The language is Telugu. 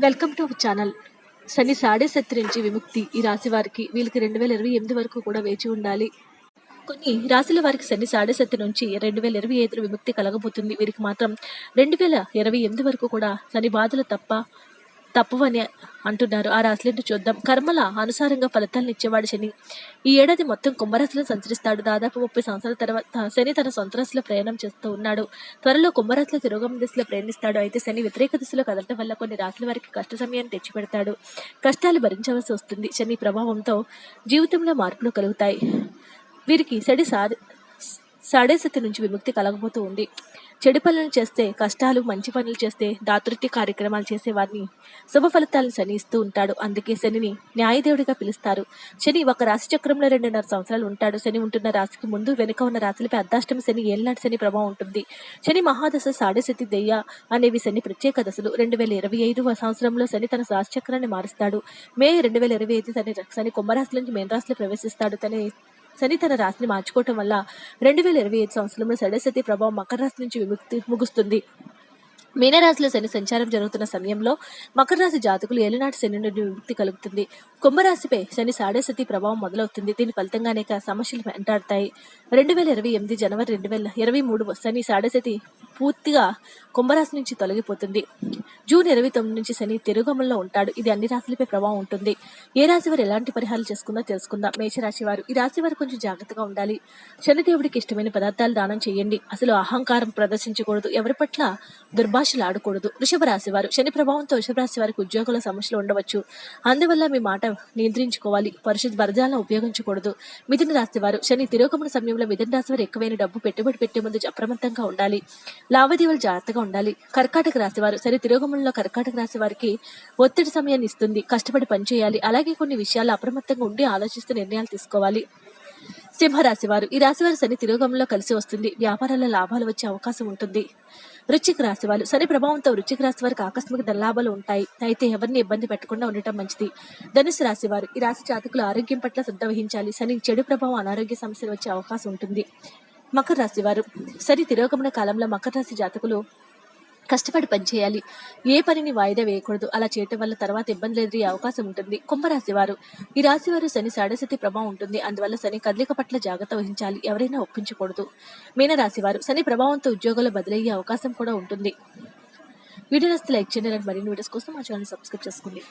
Welcome to our channel. శని సాడే శక్తి నుంచి విముక్తి. ఈ రాశి వారికి వీళ్ళకి రెండు వేల ఇరవై ఎనిమిది వరకు కూడా వేచి ఉండాలి. కొన్ని రాశుల వారికి శని సాడే శక్తి నుంచి రెండు వేల ఇరవై ఐదులో విముక్తి కలగబోతుంది. వీరికి మాత్రం రెండు వేల ఇరవై ఎనిమిది వరకు కూడా శని బాధలు తప్ప తప్పవని అంటున్నారు. ఆ రాశులను చూద్దాం. కర్మల అనుసారంగా ఫలితాలను ఇచ్చేవాడు శని. ఈ ఏడాది మొత్తం కుంభరాశిలో సంచరిస్తాడు. దాదాపు ముప్పై సంవత్సరాల తర్వాత శని తన సొంత రాశిలో ప్రయాణం చేస్తూ ఉన్నాడు. త్వరలో కుంభరాశిలో తిరోగమ దిశలో ప్రయాణిస్తాడు. అయితే శని వ్యతిరేక దిశలో కదలటం వల్ల కొన్ని రాశుల వారికి కష్ట సమయాన్ని తెచ్చిపెడతాడు. కష్టాలు భరించవలసి వస్తుంది. శని ప్రభావంతో జీవితంలో మార్పులు కలుగుతాయి. వీరికి శని సాడి సాడేసతి నుంచి విముక్తి కలగబోతూ ఉంది. చెడు పనులు చేస్తే కష్టాలు మంచి పనులు చేస్తే దాతృత్య కార్యక్రమాలు చేసే వారిని శుభ ఫలితాలను శని ఇస్తూ ఉంటాడు. అందుకే శనిని న్యాయదేవుడిగా పిలుస్తారు. శని ఒక రాశి చక్రంలో రెండున్నర సంవత్సరాలు ఉంటాడు. శని ఉంటున్న రాశికి ముందు వెనుక ఉన్న రాశులపై అర్ధాష్టమ శని ఏళ్ళనాటి శని ప్రభావం ఉంటుంది. శని మహాదశ సాడశతి దెయ్య అనేవి శని ప్రత్యేక దశలు. రెండు వేల ఇరవై ఐదు సంవత్సరంలో శని తన రాశి చక్రాన్ని మారుస్తాడు. మే రెండు వేల ఇరవై ఐదు శని శని కుంభరాశి నుంచి మేనరాశిలో ప్రవేశిస్తాడు. తన శని తన రాశిని మార్చుకోవటం వల్ల రెండు వేల ఇరవై ఐదు సంవత్సరంలో సడసతి ప్రభావం మకర రాశి నుంచి విముక్తి ముగుస్తుంది. మీనరాశిలో శని సంచారం జరుగుతున్న సమయంలో మకర రాశి జాతకులు ఏలనాటి శని నుండి విముక్తి కలుగుతుంది. కుంభరాశిపై శని సాడేసతి ప్రభావం మొదలవుతుంది. దీని ఫలితంగా అనేక సమస్యలు వెంటాడతాయి. రెండు వేల ఇరవై ఎనిమిది జనవరి రెండు వేల ఇరవై మూడు శని సాడేసతి పూర్తిగా కుంభరాశి నుంచి తొలగిపోతుంది. జూన్ ఇరవై తొమ్మిది నుంచి శని తిరుగమంలో ఉంటాడు. ఇది అన్ని రాశులపై ప్రభావం ఉంటుంది. ఏ రాశి వారు ఎలాంటి పరిహారాలు చేసుకుందో తెలుసుకుందాం. మేషరాశి వారు ఈ రాశి వారు కొంచెం జాగ్రత్తగా ఉండాలి. శనిదేవుడికి ఇష్టమైన పదార్థాలు దానం చేయండి. అసలు అహంకారం ప్రదర్శించకూడదు. ఎవరి పట్ల దుర్భాషలు ఆడకూడదు. వృషభ రాశి వారు శని ప్రభావంతో వృషభ రాశి వారికి ఉద్యోగుల సమస్యలు ఉండవచ్చు. అందువల్ల మీ మాట నియంత్రించుకోవాలి. పరిశుద్ధ వరదాలను ఉపయోగించకూడదు. మిథున రాశి వారు శని తిరోగమన సమయంలో మిథున రాశి వారు ఎక్కువైన డబ్బు పెట్టుబడి పెట్టే ముందు అప్రమత్తంగా ఉండాలి. లావాదేవీలు జాగ్రత్తగా ఉండాలి. కర్కాటక రాశివారు సరే తిరోగమనంలో కర్కాటక రాశి వారికి ఒత్తిడి సమయాన్ని ఇస్తుంది. కష్టపడి పనిచేయాలి అలాగే కొన్ని విషయాలు అప్రమత్తంగా ఉండి ఆలోచిస్తూ నిర్ణయాలు తీసుకోవాలి. సింహరాశి వారు ఈ రాశి వారు శని తిరోగంలో కలిసి వస్తుంది. వ్యాపారాల్లో లాభాలు వచ్చే అవకాశం ఉంటుంది. వృశ్చిక రాశి వారు శని ప్రభావంతో వృశ్చిక రాశి వారికి ఆకస్మిక ధనలాభాలు ఉంటాయి. అయితే ఎవరిని ఇబ్బంది పెట్టకుండా ఉండటం మంచిది. ధనుసు రాశి వారు ఈ రాశి జాతకులు ఆరోగ్యం పట్ల శ్రద్ధ వహించాలి. శని చెడు ప్రభావం అనారోగ్య సమస్యలు వచ్చే అవకాశం ఉంటుంది. మకర రాశి వారు. శని తిరోగమన కాలంలో మకర రాశి జాతకులు కష్టపడి పనిచేయాలి. ఏ పనిని వాయిదా వేయకూడదు. అలా చేయటం వల్ల తర్వాత ఇబ్బందులు ఎదురయ్యే అవకాశం ఉంటుంది. కుంభరాశి వారు. ఈ రాశి వారు శని సాడశక్తి ప్రభావం ఉంటుంది. అందువల్ల శని కదలిక పట్ల జాగ్రత్త వహించాలి. ఎవరైనా ఒప్పించకూడదు. మీనరాశి వారు. శని ప్రభావంతో ఉద్యోగాలు బదిలయ్యే అవకాశం కూడా ఉంటుంది. వీడియో నస్తే లైక్ చేయండి. మరిన్ని వీడియోస్ కోసం మా ఛానల్ సబ్స్క్రైబ్ చేసుకోండి.